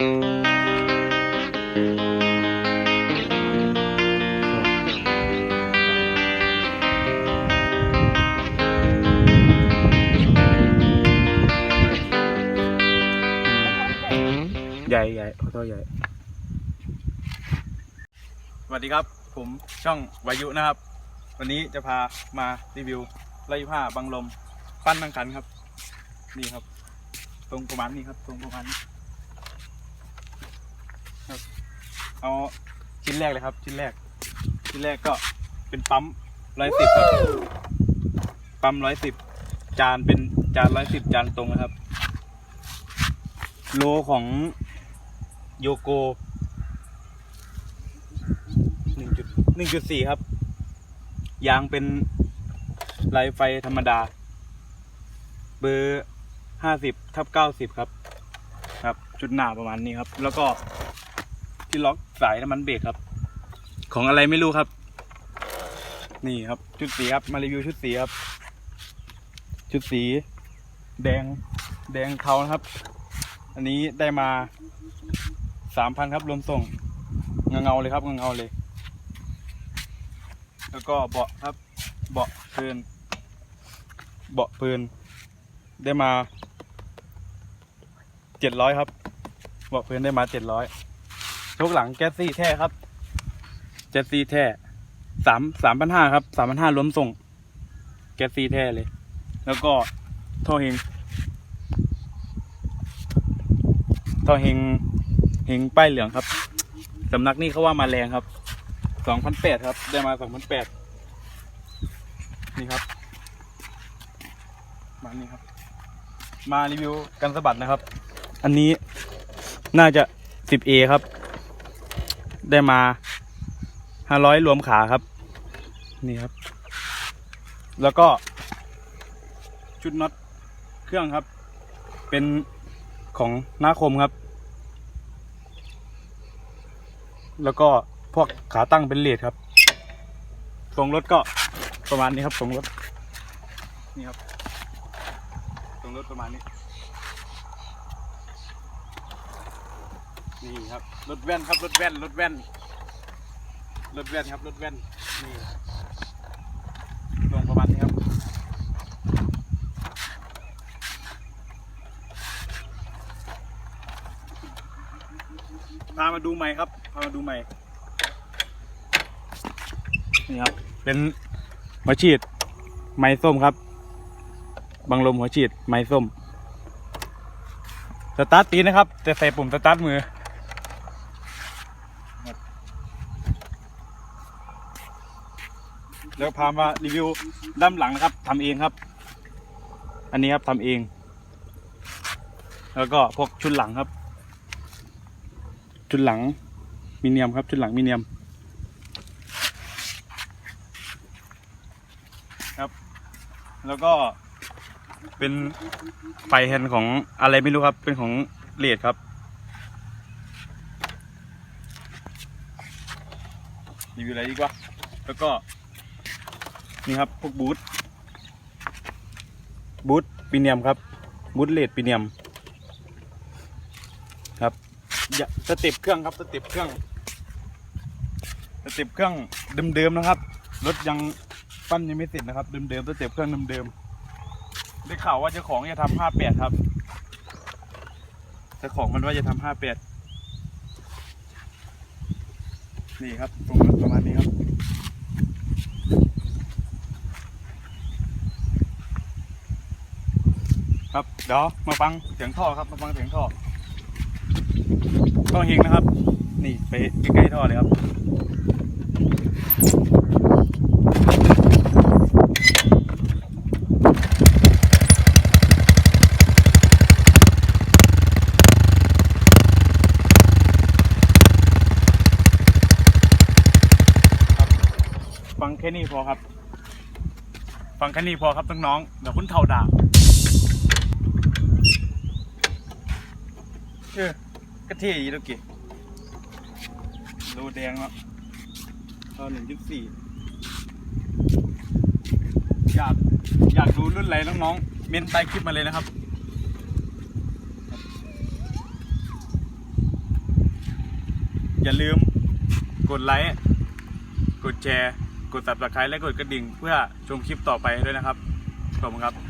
ใหญ่ใหญ่ขอโทษใหญ่ สวัสดีครับ ผมช่องวายุนะครับ วันนี้จะพามารีวิวไล่ผ้าบังลม ปั้นนังขันครับ นี่ครับ ตรงประมาณนี้ครับ ตรงประมาณนี้ครับ เอาชิ้นแรกเลยครับ ชิ้นแรก ชิ้นแรกก็เป็นปั๊มร้อยสิบครับ ปั๊มร้อยสิบจานเป็นจานร้อยสิบจานตรงนะครับ โลของโยโกหนึ่งจุดหนึ่งจุดสี่ครับ ยางเป็นลายไฟธรรมดา เบอร์ห้าสิบทับเก้าสิบครับ ครับ ชุดหนาประมาณนี้ครับ แล้วก็ ที่ล็อกสายน้ำมันเบรกครับ ของอะไรไม่รู้ครับ นี่ครับ ชุดสีครับ มารีวิวชุดสีครับ ชุดสี แดง แดงเทานะครับ อันนี้ได้มาสามพันครับรวมส่งเงาเงาๆเลยครับเงาเงาๆเลย แล้วก็เบาะครับ เบาะเพลินเบาะเพลินได้มาเจ็ดร้อยครับเบาะเพลินได้มาเจ็ดร้อย ทุกหลังแก๊สซี่แท้ครับแก๊สซี่แท้สามสามพันห้าครับสามพันห้ารวมส่ง แก๊สซี่แท้เลย แล้วก็ท่อเฮงท่อเฮงเฮงป้ายเหลืองครับสำนักนี้เขาว่ามาแรงครับสองพันแปดครับ ได้มาสองพันแปดนี่ครับ มานี่ครับ มารีวิวกันสะบัดนะครับ อันนี้น่าจะสิบเอครับ ได้มาห้าร้อยรวมขาครับ นี่ครับ แล้วก็ ชุดน็อตเครื่องครับ เป็นของนาคมครับ แล้วก็พวกขาตั้งเป็นเลดครับทรงรถก็ประมาณนี้ครับทรงรถนี่ครับทรงรถประมาณนี้ นี่ครับรถแว่นครับรถแว่นรถแว่นรถแว่นครับรถแว่นนี่ทรงประมาณนี้ครับพามาดูใหม่ครับพามาดูใหม่นี่ครับเป็นหัวฉีดไม้ส้มครับ บังลมหัวฉีดไม้ส้ม สตาร์ทตีนนะครับ จะใส่ปุ่มสตาร์ทมือครับ แล้วพามารีวิวด้านหลังนะครับทำเองครับ อันนี้ครับทำเอง แล้วก็พวกชุดหลังครับ ชุดหลังมีเนียมครับ ชุดหลังมีเนียมครับ แล้วก็เป็นไฟแฮนด์ของอะไรไม่รู้ครับ เป็นของเลดครับรีวิวอะไรดีกว่า แล้วก็ นี่ครับพวกบูทบูทปีเนียมครับบูทเลดปีเนียม ครับสเต็ปเครื่องครับสเต็ปเครื่องสเต็ปเครื่องเดิมๆนะครับรถยังปั้นยังไม่เสร็จนะครับเดิมๆสเต็ปเครื่องเดิมๆได้ข่าวว่าเจ้าของจะทำห้าแปดครับเจ้าของมันว่าจะทำห้าแปดนี่ครับตรงนั้นประมาณนี้ครับ ครับเดี๋ยวมาฟังเสียงท่อครับมาฟังเสียงท่อท่อเฮงนะครับ นี่ไปใกล้ๆท่อเลยครับฟังแค่นี้พอครับ ฟังแค่นี้พอครับน้องๆเดี๋ยวคุณเท่าด่า เออกระเทียอีลูกกี้รูแดงแล้วก็หนึ่งจุดสี่อยากอยากดูรุ่นอะไรน้องๆ เมนใต้คลิปมาเลยนะครับ อย่าลืมกดไลค์ กดแชร์ กด subscribe และกดกระดิ่งเพื่อชมคลิปต่อไปด้วยนะครับ ขอบคุณครับ